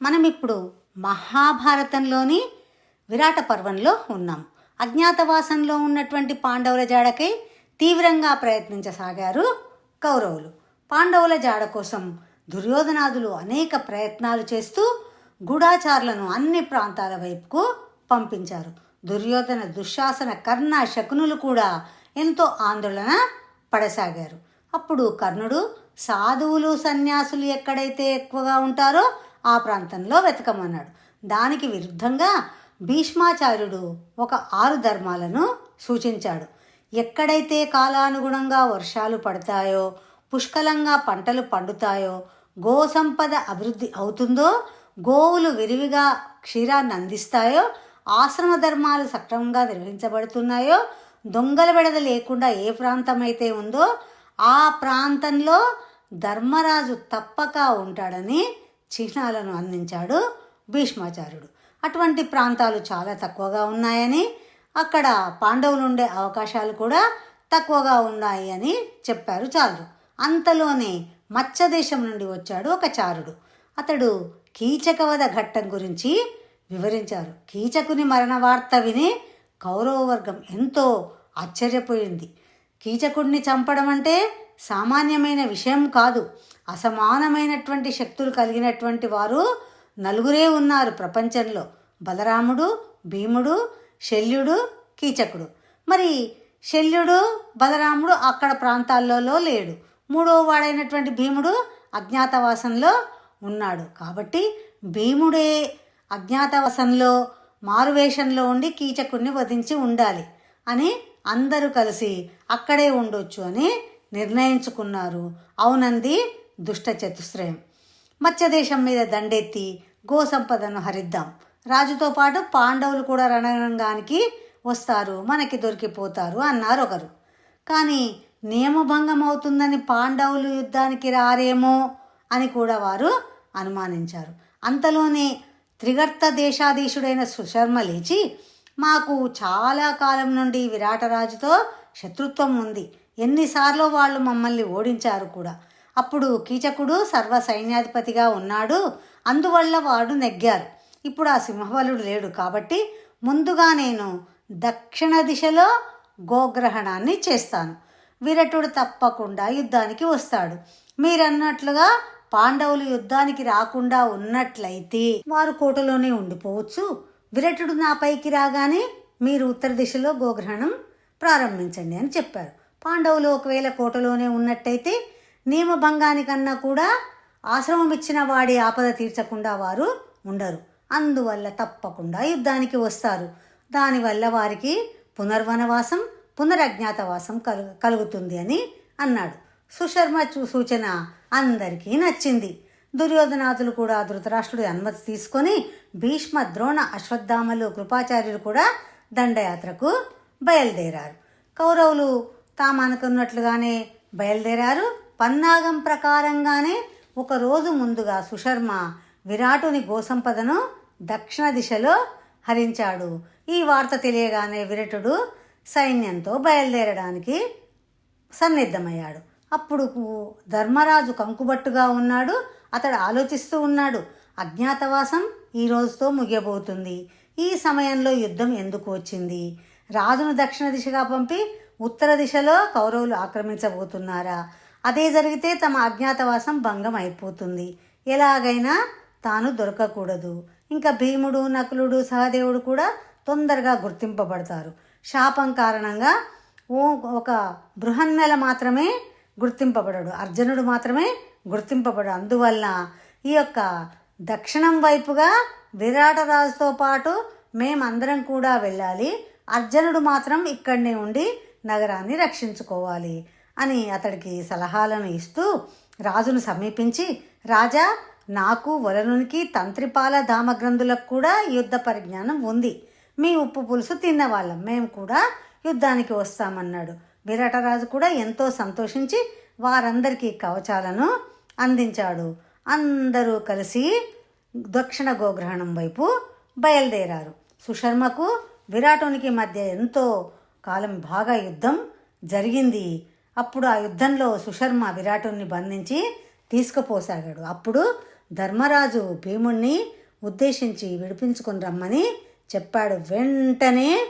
మనం ఇప్పుడు మహాభారతంలోని విరాట పర్వంలో ఉన్నాం. అజ్ఞాతవాసంలో ఉన్నటువంటి పాండవుల జాడకై తీవ్రంగా ప్రయత్నించసాగారు కౌరవులు. పాండవుల జాడ కోసం దుర్యోధనాదులు అనేక ప్రయత్నాలు చేస్తూ గూఢాచారులను అన్ని ప్రాంతాల వైపుకు పంపించారు. దుర్యోధన దుశ్శాసన కర్ణ శకునులు కూడా ఎంతో ఆందోళన పడసాగారు. అప్పుడు కర్ణుడు సాధువులు సన్యాసులు ఎక్కడైతే ఎక్కువగా ఉంటారో ఆ ప్రాంతంలో వెతకమన్నాడు. దానికి విరుద్ధంగా భీష్మాచార్యుడు ఒక ఆరు ధర్మాలను సూచించాడు. ఎక్కడైతే కాలానుగుణంగా వర్షాలు పడతాయో పుష్కలంగా పంటలు పండుతాయో గోసంపద అభివృద్ధి అవుతుందో గోవులు విరివిగా క్షీరాన్ని అందిస్తాయో ఆశ్రమ ధర్మాలు సక్రమంగా నిర్వహించబడుతున్నాయో దొంగల బెడద లేకుండా ఏ ప్రాంతం అయితే ఉందో ఆ ప్రాంతంలో ధర్మరాజు తప్పక ఉంటాడని చిహ్నాలను అందించాడు భీష్మాచార్యుడు. అటువంటి ప్రాంతాలు చాలా తక్కువగా ఉన్నాయని అక్కడ పాండవులు ఉండే అవకాశాలు కూడా తక్కువగా ఉన్నాయి అని చెప్పారు చాలు అంతలోనే మత్స్య దేశం నుండి వచ్చాడు ఒక చారుడు. అతడు కీచకవద ఘట్టం గురించి వివరించారు. కీచకుని మరణ వార్త విని కౌరవ వర్గం ఎంతో ఆశ్చర్యపోయింది. కీచకుడిని చంపడం అంటే సామాన్యమైన విషయం కాదు. అసమానమైనటువంటి శక్తులు కలిగినటువంటి వారు నలుగురే ఉన్నారు ప్రపంచంలో. బలరాముడు భీముడు శల్యుడు కీచకుడు. మరి శల్యుడు బలరాముడు అక్కడ ప్రాంతాల్లో లేడు. మూడో వాడైనటువంటి భీముడు అజ్ఞాతవాసంలో ఉన్నాడు. కాబట్టి భీముడే అజ్ఞాతవశంలో మారువేషంలో ఉండి కీచకుణ్ణి వధించి ఉండాలి అని అందరూ కలిసి అక్కడే ఉండొచ్చు అని నిర్ణయించుకున్నారు. అవునంది దుష్ట చతుశ్రయం. మత్స్యదేశం మీద దండెత్తి గోసంపదను హరిద్దాం. రాజుతో పాటు పాండవులు కూడా రణరంగానికి వస్తారు. మనకి దొరికిపోతారు అన్నారు ఒకరు. కానీ నియమభంగం అవుతుందని పాండవులు యుద్ధానికి రారేమో అని కూడా వారు అనుమానించారు. అంతలోనే త్రిగర్త దేశాధీశుడైన సుశర్మ లేచి మాకు చాలా కాలం నుండి విరాటరాజుతో శత్రుత్వం ఉంది. ఎన్నిసార్లు వాళ్ళు మమ్మల్ని ఓడించారు కూడా. అప్పుడు కీచకుడు సర్వ సైన్యాధిపతిగా ఉన్నాడు. అందువల్ల వాడు నెగ్గారు. ఇప్పుడు ఆ సింహబలుడు లేడు కాబట్టి ముందుగా నేను దక్షిణ దిశలో గోగ్రహణాన్ని చేస్తాను. విరటుడు తప్పకుండా యుద్ధానికి వస్తాడు. మీరన్నట్లుగా పాండవులు యుద్ధానికి రాకుండా ఉన్నట్లయితే వారు కోటలోనే ఉండిపోవచ్చు. విరటుడు నా పైకి రాగానే మీరు ఉత్తర దిశలో గోగ్రహణం ప్రారంభించండి అని చెప్పారు. పాండవులు ఒకవేళ కోటలోనే ఉన్నట్టయితే నియమభంగానికన్నా కూడా ఆశ్రమం ఇచ్చిన వాడి ఆపద తీర్చకుండా వారు ఉండరు. అందువల్ల తప్పకుండా యుద్ధానికి వస్తారు. దానివల్ల వారికి పునర్వనవాసం పునరజ్ఞాతవాసం కలు కలుగుతుంది అని అన్నాడు. సుశర్మ సూచన అందరికీ నచ్చింది. దుర్యోధనాథులు కూడా ధృతరాష్ట్రుడి అనుమతి తీసుకొని భీష్మ ద్రోణ అశ్వత్థామలు కృపాచార్యులు కూడా దండయాత్రకు బయలుదేరారు. కౌరవులు తాము అనుకున్నట్లుగానే బయలుదేరారు. పన్నాగం ప్రకారంగానే ఒక రోజు ముందుగా సుశర్మ విరాటుని గోసంపదను దక్షిణ దిశలో హరించాడు. ఈ వార్త తెలియగానే విరటుడు సైన్యంతో బయలుదేరడానికి సన్నిద్ధమయ్యాడు. అప్పుడు ధర్మరాజు కంకుబట్టుగా ఉన్నాడు. అతడు ఆలోచిస్తూ ఉన్నాడు అజ్ఞాతవాసం ఈ రోజుతో ముగియబోతుంది. ఈ సమయంలో యుద్ధం ఎందుకు వచ్చింది? రాజును దక్షిణ దిశగా పంపి ఉత్తర దిశలో కౌరవులు ఆక్రమించబోతున్నారా? అదే జరిగితే తమ అజ్ఞాతవాసం భంగం అయిపోతుంది. ఎలాగైనా తాను దొరకకూడదు. ఇంకా భీముడు నకులుడు సహదేవుడు కూడా తొందరగా గుర్తింపబడతారు. శాపం కారణంగా ఓ ఒక బృహన్నెల మాత్రమే గుర్తింపబడడు. అర్జునుడు మాత్రమే గుర్తింపబడు అందువల్ల ఈ యొక్క దక్షిణం వైపుగా విరాటరాజుతో పాటు మేమందరం కూడా వెళ్ళాలి. అర్జునుడు మాత్రం ఇక్కడనే ఉండి నగరాన్ని రక్షించుకోవాలి అని అతడికి సలహాలను ఇస్తూ రాజును సమీపించి రాజా నాకు వలనునికి తంత్రిపాల ధామగ్రంథులకు కూడా యుద్ధ పరిజ్ఞానం ఉంది. మీ ఉప్పు పులుసు తిన్నవాళ్ళం. మేము కూడా యుద్ధానికి వస్తామన్నాడు. విరాటరాజు కూడా ఎంతో సంతోషించి వారందరికీ కవచాలను అందించాడు. అందరూ కలిసి దక్షిణ గోగ్రహణం వైపు బయలుదేరారు. సుశర్మకు విరాటునికి మధ్య ఎంతో కాలం బాగా యుద్ధం జరిగింది. అప్పుడు ఆ యుద్ధంలో సుశర్మ విరాటుని బంధించి తీసుకుపోసాగాడు. అప్పుడు ధర్మరాజు భీముణ్ణి ఉద్దేశించి విడిపించుకుని రమ్మని చెప్పాడు. వెంటనే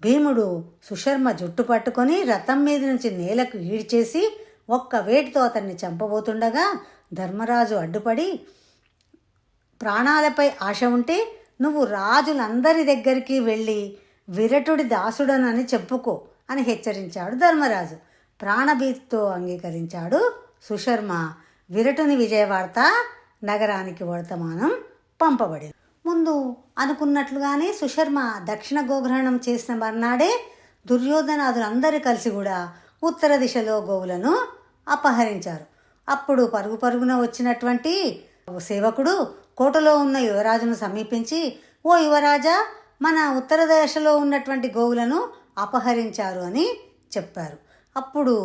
భీముడు సుశర్మ జుట్టు పట్టుకొని రథం మీద నుంచి నేలకు ఈడ్చేసి ఒక్క వేటితో అతన్ని చంపబోతుండగా ధర్మరాజు అడ్డుపడి ప్రాణాలపై ఆశ ఉంటే నువ్వు రాజులందరి దగ్గరికి వెళ్ళి విరటుడి దాసుడనని చెప్పుకో అని హెచ్చరించాడు ధర్మరాజు. ప్రాణభీతితో అంగీకరించాడు సుశర్మ. విరటుని విజయవార్త నగరానికి వర్తమానం పంపబడింది. ముందు అనుకున్నట్లుగానే సుశర్మ దక్షిణ గోగ్రహణం చేసిన మర్నాడే దుర్యోధనాదులందరూ కలిసి కూడా ఉత్తర దిశలో గోవులను అపహరించారు. అప్పుడు పరుగు పరుగున వచ్చినటువంటి సేవకుడు కోటలో ఉన్న యువరాజును సమీపించి ఓ యువరాజా మన ఉత్తర దశలో ఉన్నటువంటి గోవులను అపహరించారు అని చెప్పారు. అప్పుడు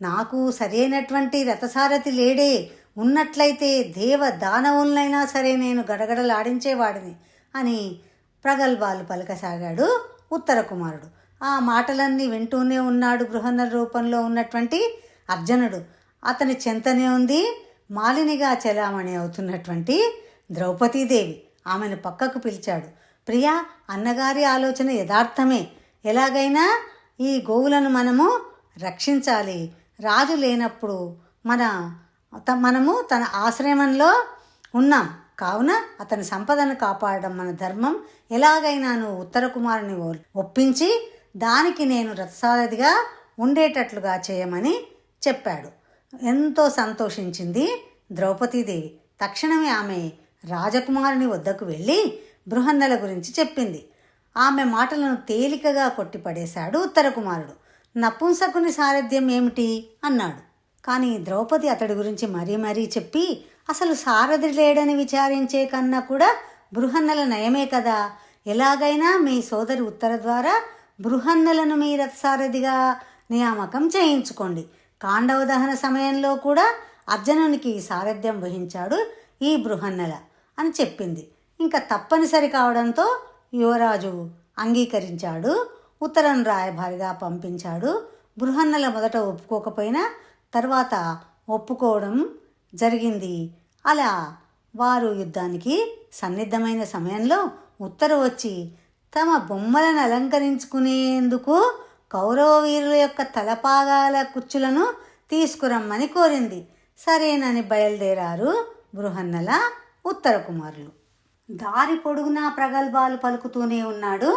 నాకు సరైనటువంటి రథసారథి లేడే ఉన్నట్లయితే దేవ దానవులనైనా సరే నేను గడగడలాడించేవాడిని అని ప్రగల్భాలు పలకసాగాడు ఉత్తర కుమారుడు ఆ మాటలన్నీ వింటూనే ఉన్నాడు బృహన్న రూపంలో ఉన్నటువంటి అర్జునుడు. అతని చెంతనే ఉంది మాలినిగా చెలామణి అవుతున్నటువంటి ద్రౌపదీదేవి ఆమెను పక్కకు పిలిచాడు. ప్రియా అన్నగారి ఆలోచన యథార్థమే. ఎలాగైనా ఈ గోవులను మనము రక్షించాలి. రాజు లేనప్పుడు మన మనము తన ఆశ్రమంలో ఉన్నాం. కావున అతని సంపదను కాపాడడం మన ధర్మం. ఎలాగైనా నువ్వు ఉత్తర కుమారుని ఒ- ఒప్పించి దానికి నేను రథసారథిగా ఉండేటట్లుగా చేయమని చెప్పాడు. ఎంతో సంతోషించింది ద్రౌపదీదేవి. తక్షణమే ఆమె రాజకుమారుని వద్దకు వెళ్ళి బృహన్నల గురించి చెప్పింది. ఆమె మాటలను తేలికగా కొట్టిపడేశాడు ఉత్తర కుమారుడు. నపుంసకుని సారథ్యం ఏమిటి? అన్నాడు. కానీ ద్రౌపది అతడి గురించి మరీ మరీ చెప్పి అసలు సారథి లేడని విచారించే కన్నా కూడా బృహన్నల నయమే కదా. ఎలాగైనా మీ సోదరి ఉత్తర ద్వారా బృహన్నలను మీ రథసారథిగా నియామకం చేయించుకోండి. కాండవ దహన సమయంలో కూడా అర్జునునికి సారథ్యం వహించాడు ఈ బృహన్నల అని చెప్పింది. ఇంకా తప్పనిసరి కావడంతో యువరాజు అంగీకరించాడు. ఉత్తరం రాయభారిగా పంపించాడు. బృహన్నల మొదట ఒప్పుకోకపోయినా తర్వాత ఒప్పుకోవడం జరిగింది. అలా వారు యుద్ధానికి సన్నిద్ధమైన సమయంలో ఉత్తరు వచ్చి తమ బొమ్మలను అలంకరించుకునేందుకు కౌరవ వీరుల యొక్క తలపాగాల కుచ్చులను తీసుకురమ్మని కోరింది. సరేనని బయలుదేరారు బృహన్నల ఉత్తర కుమారులు దారి పొడుగునా ప్రగల్భాలు పలుకుతూనే ఉన్నాడు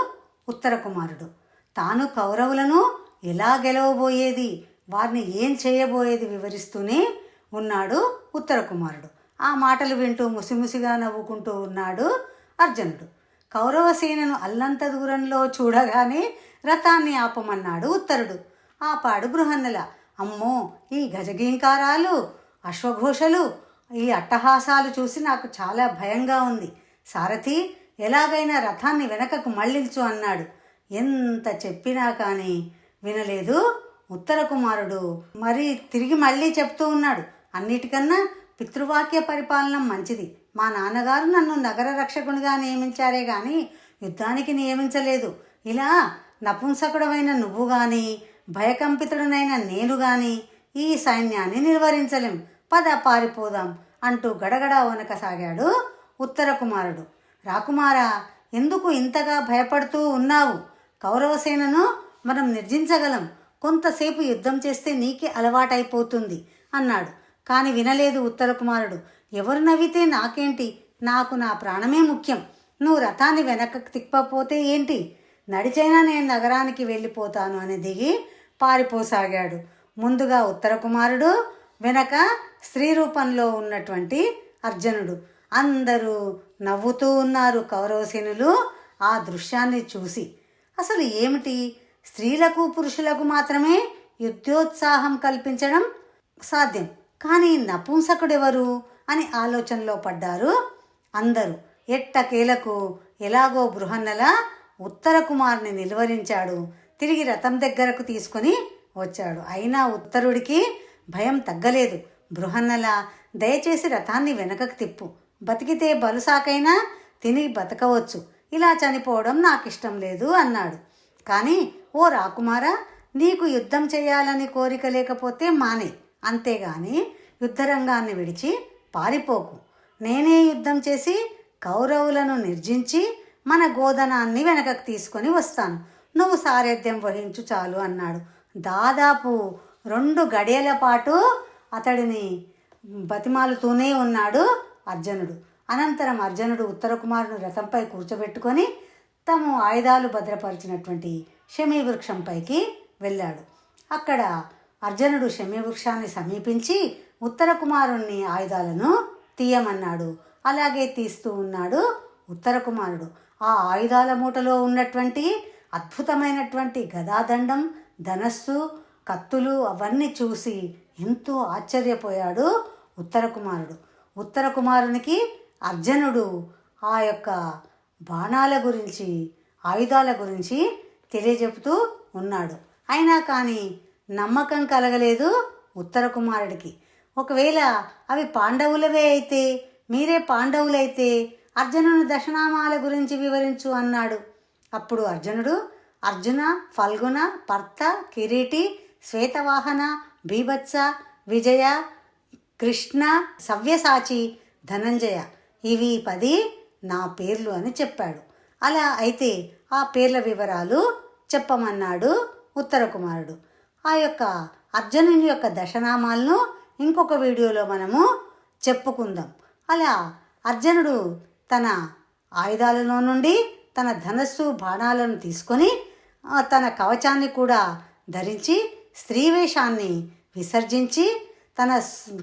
ఉత్తర కుమారుడు తాను కౌరవులను ఎలా గెలవబోయేది? వారిని ఏం చేయబోయేది వివరిస్తూనే ఉన్నాడు ఉత్తర కుమారుడు ఆ మాటలు వింటూ ముసిముసిగా నవ్వుకుంటూ ఉన్నాడు అర్జునుడు. కౌరవసేనను అల్లంత దూరంలో చూడగానే రథాన్ని ఆపమన్నాడు ఉత్తరుడు. ఆపాడు బృహన్నల అమ్మో ఈ గజగీంకారాలు అశ్వఘోషలు ఈ అట్టహాసాలు చూసి నాకు చాలా భయంగా ఉంది. సారథి ఎలాగైనా రథాన్ని వెనకకు మళ్ళించు అన్నాడు. ఎంత చెప్పినా కానీ వినలేదు ఉత్తర కుమారుడు మరి తిరిగి మళ్ళీ చెప్తూ ఉన్నాడు. అన్నిటికన్నా పితృవాక్య పరిపాలన మంచిది. మా నాన్నగారు నన్ను నగర రక్షకునిగా నియమించారే గాని యుద్ధానికి నియమించలేదు. ఇలా నపుంసకుడమైన నువ్వు గాని భయకంపితుడనైన నేను గాని ఈ సైన్యాన్ని నిర్వహించలేం పద పారిపోదాం అంటూ గడగడ వనకసాగాడు ఉత్తర కుమారుడు రాకుమారా ఎందుకు ఇంతగా భయపడుతూ ఉన్నావు? కౌరవసేనను మనం నిర్జించగలం. కొంతసేపు యుద్ధం చేస్తే నీకే అలవాటైపోతుంది అన్నాడు. కాని వినలేదు ఉత్తర కుమారుడు ఎవరు నవ్వితే నాకేంటి? నాకు నా ప్రాణమే ముఖ్యం. నువ్వు రథాన్ని వెనక్కి తిప్పపోతే ఏంటి? నడిచైనా నేను నగరానికి వెళ్ళిపోతాను అని దిగి పారిపోసాగాడు. ముందుగా ఉత్తర కుమారుడు వెనక స్త్రీ రూపంలో ఉన్నటువంటి అర్జునుడు. అందరూ నవ్వుతూ ఉన్నారు కౌరవసేనులు ఆ దృశ్యాన్ని చూసి. అసలు ఏమిటి? స్త్రీలకు పురుషులకు మాత్రమే యుద్ధోత్సాహం కల్పించడం సాధ్యం. కానీ నపుంసకుడెవరు అని ఆలోచనలో పడ్డారు అందరూ. ఎట్టకేలకు ఎలాగో బృహన్నల ఉత్తర కుమారుని నిలువరించాడు. తిరిగి రథం దగ్గరకు తీసుకొని వచ్చాడు. అయినా ఉత్తరుడికి భయం తగ్గలేదు. బృహన్నల దయచేసి రథాన్ని వెనకకు తిప్పు. బతికితే బలుసాకైనా తిని బతకవచ్చు. ఇలా చనిపోవడం నాకు ఇష్టం లేదు అన్నాడు. కానీ ఓ రాకుమారా నీకు యుద్ధం చేయాలని కోరిక లేకపోతే మానే. అంతేగాని యుద్ధరంగాన్ని విడిచి పారిపోకు. నేనే యుద్ధం చేసి కౌరవులను నిర్జించి మన గోధనాన్ని వెనకకు తీసుకొని వస్తాను. నువ్వు సారథ్యం వహించు చాలు అన్నాడు. దాదాపు రెండు గడియల పాటు అతడిని బతిమాలుతూనే ఉన్నాడు అర్జునుడు. అనంతరం అర్జునుడు ఉత్తర కుమారుని రథంపై కూర్చోబెట్టుకొని తమ ఆయుధాలు భద్రపరిచినటువంటి వృక్షంపైకి వెళ్ళాడు. అక్కడ అర్జునుడు శమీవృక్షాన్ని సమీపించి ఉత్తర కుమారుణ్ణి ఆయుధాలను తీయమన్నాడు. అలాగే తీస్తూ ఉన్నాడు ఉత్తర కుమారుడు. ఆ ఆయుధాల మూటలో ఉన్నటువంటి అద్భుతమైనటువంటి గదాదండం ధనస్సు కత్తులు అవన్నీ చూసి ఎంతో ఆశ్చర్యపోయాడు ఉత్తర కుమారుడు. ఉత్తర కుమారునికి అర్జునుడు ఆ యొక్క బాణాల గురించి ఆయుధాల గురించి తెలియజెపుతూ ఉన్నాడు. అయినా కానీ నమ్మకం కలగలేదు ఉత్తర కుమారుడికి. ఒకవేళ అవి పాండవులవే అయితే మీరే పాండవులైతే అర్జునుని దశనామాల గురించి వివరించు అన్నాడు. అప్పుడు అర్జునుడు అర్జున ఫల్గుణ పర్త కిరీటి శ్వేతవాహన బీభత్స విజయ కృష్ణ సవ్యసాచి ధనంజయ. ఇవి పది నా పేర్లు అని చెప్పాడు. అలా అయితే ఆ పేర్ల వివరాలు చెప్పమన్నాడు ఉత్తరకుమారుడు. ఆ యొక్క అర్జునుని యొక్క దశనామాలను ఇంకొక వీడియోలో మనము చెప్పుకుందాం. అలా అర్జునుడు తన ఆయుధాలలో నుండి తన ధనస్సు బాణాలను తీసుకొని తన కవచాన్ని కూడా ధరించి స్త్రీవేషాన్ని విసర్జించి తన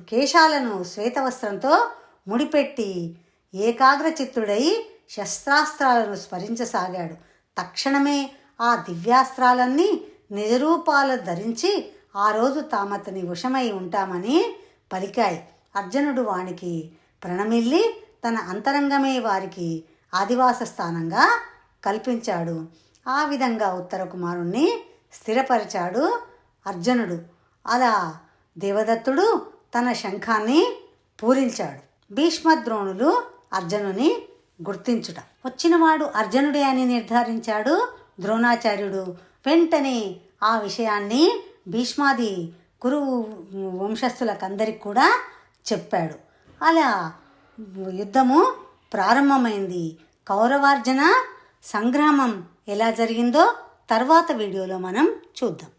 కేశాలను శ్వేతవస్త్రంతో ముడిపెట్టి ఏకాగ్రచిత్తుడై శస్త్రాస్త్రాలను స్మరించసాగాడు. తక్షణమే ఆ దివ్యాస్త్రాలన్నీ నిజరూపాలు ధరించి ఆ రోజు తామతని వశమై ఉంటామని పలికాయి. అర్జునుడు వానికి ప్రణమిల్లి తన అంతరంగమే వారికి ఆదివాస స్థానంగా కల్పించాడు. ఆ విధంగా ఉత్తర కుమారుణ్ణి స్థిరపరిచాడు అర్జునుడు. అలా దేవదత్తుడు తన శంఖాన్ని పూరించాడు. భీష్మద్రోణులు అర్జునుని గుర్తించుట. వచ్చినవాడు అర్జునుడే అని నిర్ధారించాడు. ద్రోణాచార్యుడు వెంటనే ఆ విషయాన్ని భీష్మాది కురువు వంశస్థులకందరికి కూడా చెప్పాడు. అలా యుద్ధము ప్రారంభమైంది. కౌరవార్జన సంగ్రామం ఎలా జరిగిందో తర్వాత వీడియోలో మనం చూద్దాం.